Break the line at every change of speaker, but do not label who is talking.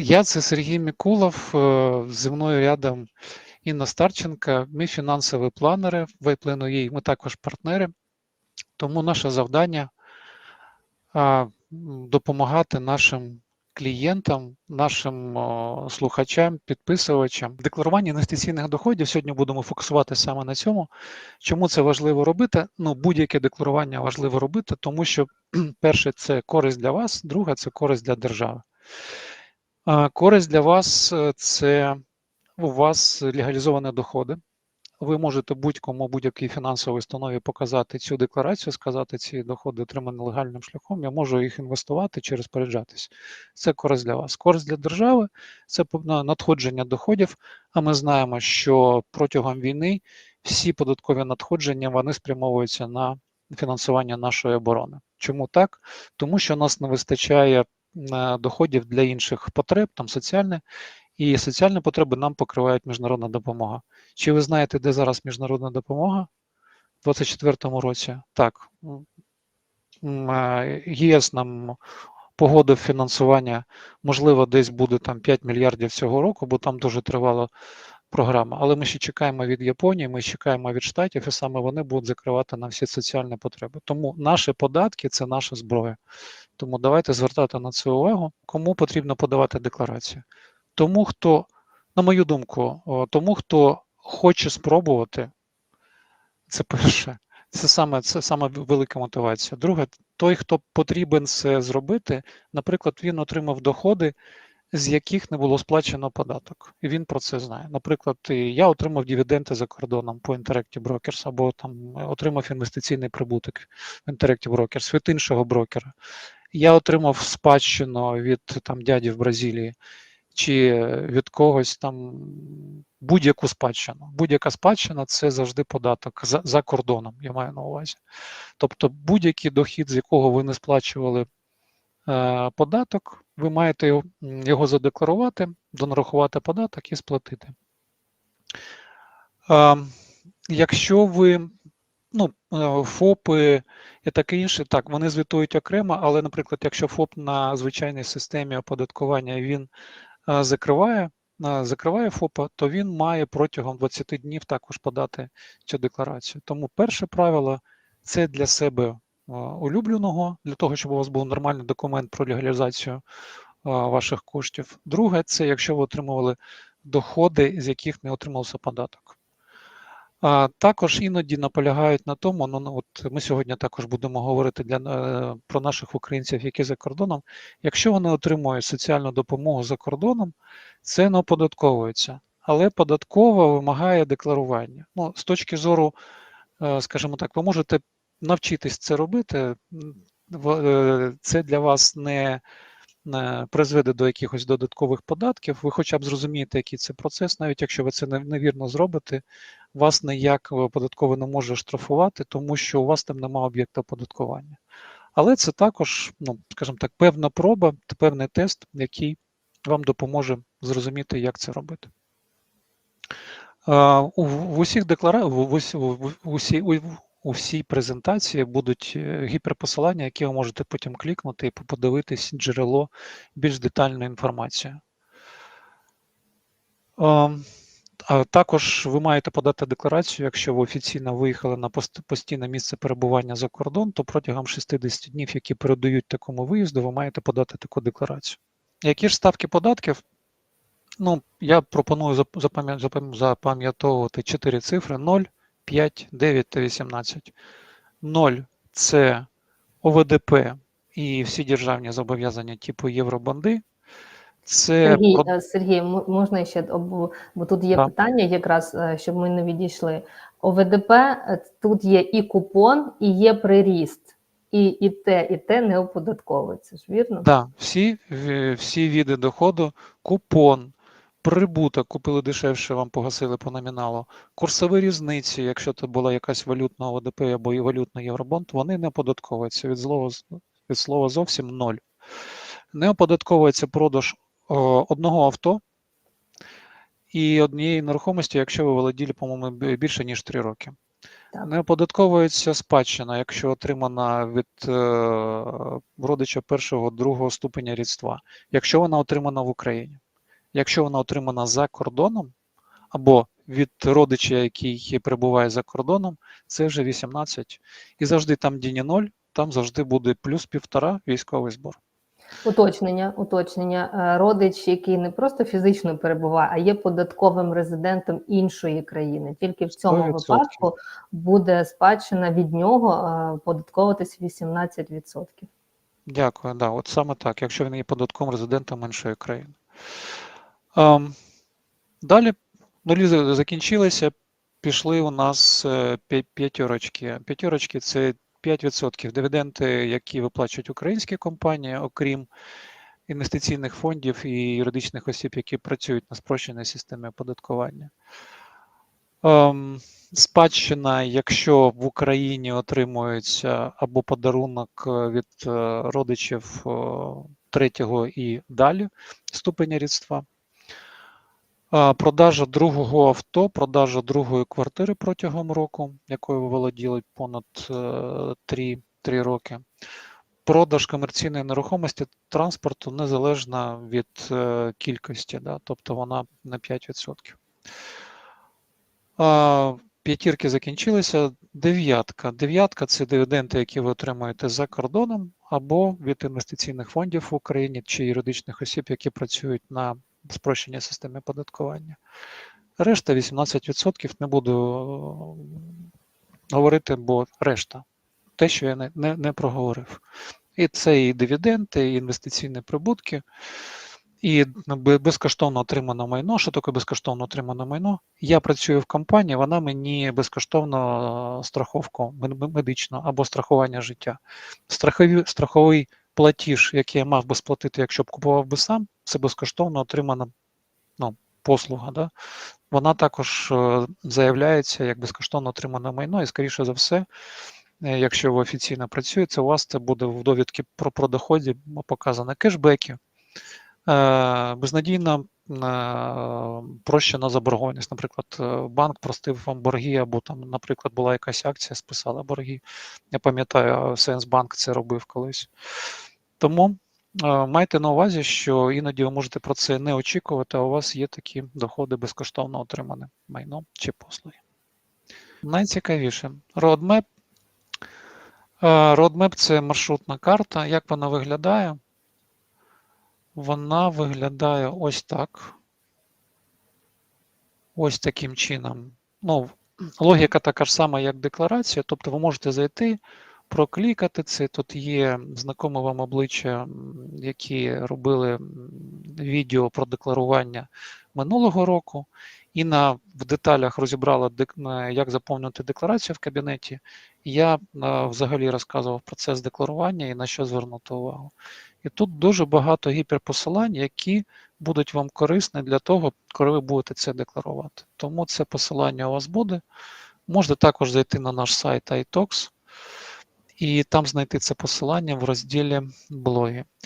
Я це Сергій Мікулов, е, зі мною рядом Інна Старченка. Ми фінансові планери в iPlan.ua, ми також партнери. Тому наше завдання допомагати нашим клієнтам, нашим слухачам, підписувачам. В декларуванні інвестиційних доходів сьогодні будемо фокусувати саме на цьому. Чому це важливо робити? Ну, будь-яке декларування важливо робити, тому що перше це користь для вас, друге це користь для держави. Користь для вас е, це у вас легалізовані доходи. Ви можете будь-кому, будь-якій фінансовій установі показати цю декларацію, сказати, ці доходи отримані легальним шляхом, я можу їх інвестувати чи розпоряджатись. Це користь для вас. Користь для держави це надходження доходів. А ми знаємо, що протягом війни всі податкові надходження вони спрямовуються на фінансування нашої оборони. Чому так? Тому що у нас не вистачає доходів для інших потреб, там соціальне, і соціальні потреби нам покривають міжнародна допомога. Чи ви знаєте, де зараз міжнародна допомога? У 2024 році? Так. Е, ЄС нам погодив фінансування, можливо, десь буде там 5 мільярдів цього року, бо там дуже тривала програма. Але ми ще чекаємо від Японії, ми чекаємо від Штатів, і саме вони будуть закривати нам всі соціальні потреби. Тому наші податки це наша зброя. Тому давайте звертати на це увагу. Кому потрібно подавати декларацію? Тому, хто, на мою думку, тому, хто хоче спробувати, це перше. Це саме, це саме велика мотивація. Друге, той, хто потрібен це зробити, наприклад, він отримав доходи, з яких не було сплачено податок. І він про це знає. Наприклад, я отримав дивіденди за кордоном по Interactive Brokers, або там отримав інвестиційний прибуток в Interactive Brokers від іншого брокера. Я отримав спадщину від там дяді в Бразилії чи від когось там будь-яку спадщину. Будь-яка спадщина це завжди податок за, за кордоном, я маю на увазі. Тобто будь-який дохід, з якого ви не сплачували е, податок, ви маєте його, задекларувати, донарахувати податок і сплатити. Е, якщо ви ну, е, ФОПи і таке інше, так, вони звітують окремо, але, наприклад, якщо ФОП на звичайній системі оподаткування він е, закриває, е, закриває ФОПа, то він має протягом 20 днів також подати цю декларацію. Тому перше правило це для себе улюбленого, для того, щоб у вас був нормальний документ про легалізацію ваших коштів. Друге, це якщо ви отримували доходи, з яких не отримався податок. А, також іноді наполягають на тому, ну, ну от ми сьогодні також будемо говорити для, е, про наших українців, які за кордоном. Якщо вони отримують соціальну допомогу за кордоном, це не оподатковується, але податкова вимагає декларування. Ну, з точки зору, е, скажімо так, ви можете навчитись це робити. е, Це для вас не не призведе до якихось додаткових податків, ви хоча б зрозумієте, який це процес, навіть якщо ви це невірно зробите, вас ніяк е, податково не може штрафувати, тому що у вас там немає об'єкта оподаткування. Але це також, ну, скажімо так, певна проба, певний тест, який вам допоможе зрозуміти, як це робити. Е, в усіх деклара... в, в, ус- в, в, усі, у, всій презентації будуть е, гіперпосилання, які ви можете потім клікнути і подивитись джерело більш детальної інформації. Ем, А також ви маєте подати декларацію, якщо ви офіційно виїхали на пост- постійне місце перебування за кордон, то протягом 60 днів, які передають такому виїзду, ви маєте подати таку декларацію. Які ж ставки податків? Ну, я пропоную зап- запам'ятовувати 4 цифри: 0, 5, 9 та 18. 0 – це ОВДП і всі державні зобов'язання типу Євробонди. Це
Сергій, е, Сергій, можна ще бо тут є
Так.
питання, якраз е, щоб ми не відійшли. ОВДП е, тут є і купон, і є приріст, і, і те, і те не оподатковується. Ж вірно?
Да, всі, всі види доходу, купон, прибуток, купили дешевше, вам погасили по номіналу, курсові різниці, якщо це була якась валютна ОВДП або і валютний євробонд, вони не оподатковуються від слова, від слова зовсім ноль. Не оподатковується продаж о, одного авто і однієї нерухомості, якщо ви володіли, по-моєму, більше ніж 3 роки. Не оподатковується спадщина, якщо отримана від е, родича першого, другого ступеня рідства, якщо вона отримана в Україні. Якщо вона отримана за кордоном, або від родича, який перебуває за кордоном, це вже 18. І завжди там, де не 0, там завжди буде плюс півтора військовий збор.
Уточнення, уточнення. Е, Родич, який не просто фізично перебуває, а є податковим резидентом іншої країни. Тільки в цьому
100%.
випадку буде спадщина від нього е, податковуватись 18%.
Дякую, да, от саме так, якщо він є податковим резидентом іншої країни. Ем, далі нулі закінчилися, пішли у нас е, п'я- п'ятірочки. П'ятірочки це 5% дивіденди, які виплачують українські компанії, окрім інвестиційних фондів і юридичних осіб, які працюють на спрощеній системі оподаткування. Ем, спадщина, якщо в Україні отримується або подарунок від е, родичів третього і далі ступеня рідства. Е, Продажа другого авто, продажа другої квартири протягом року, якою ви володіли понад 3, 3 роки. Продаж комерційної нерухомості транспорту незалежна від е, кількості, да, тобто вона на 5%. П'ятірки закінчилися. Дев'ятка. Дев'ятка це дивіденди, які ви отримуєте за кордоном, або від інвестиційних фондів в Україні чи юридичних осіб, які працюють на спрощеній системі податкування. Решта 18% не буду е, говорити, бо решта. Те, що я не, не, не проговорив. І це і дивіденди, і інвестиційні прибутки, і безкоштовно отримане майно. Що таке безкоштовно отримане майно? Я працюю в компанії, вона мені безкоштовно е, страховку медичну або страхування життя. Страхові, страховий платіж, який я мав би сплатити, якщо б купував би сам, це безкоштовно отримана ну, послуга. Да? Вона також е, заявляється як безкоштовно отримане майно, і, скоріше за все, е, якщо ви офіційно працюєте, у вас це буде в довідці про, про доході показано кешбеки, е, безнадійна прощена заборгованість. Наприклад, банк простив вам борги, або там, наприклад, була якась акція, списала борги. Я пам'ятаю, Сенсбанк це робив колись. Тому майте на увазі, що іноді ви можете про це не очікувати, а у вас є такі доходи безкоштовно отримане майно чи послуги. Найцікавіше. Е, Roadmap – це маршрутна карта. Як вона виглядає? Вона виглядає ось так. Ось таким чином. Ну, логіка така ж сама, як декларація. Тобто ви можете зайти, проклікати це. Тут є знакоме вам обличчя, які робили відео про декларування минулого року. Інна в деталях розібрала, як заповнювати декларацію в кабінеті. Я е, взагалі розказував процес декларування і на що звернути увагу. І тут дуже багато гіперпосилань, які будуть вам корисні для того, коли ви будете це декларувати. Тому це посилання у вас буде. Можете також зайти на наш сайт iTalks і там знайти це посилання в розділі блоги.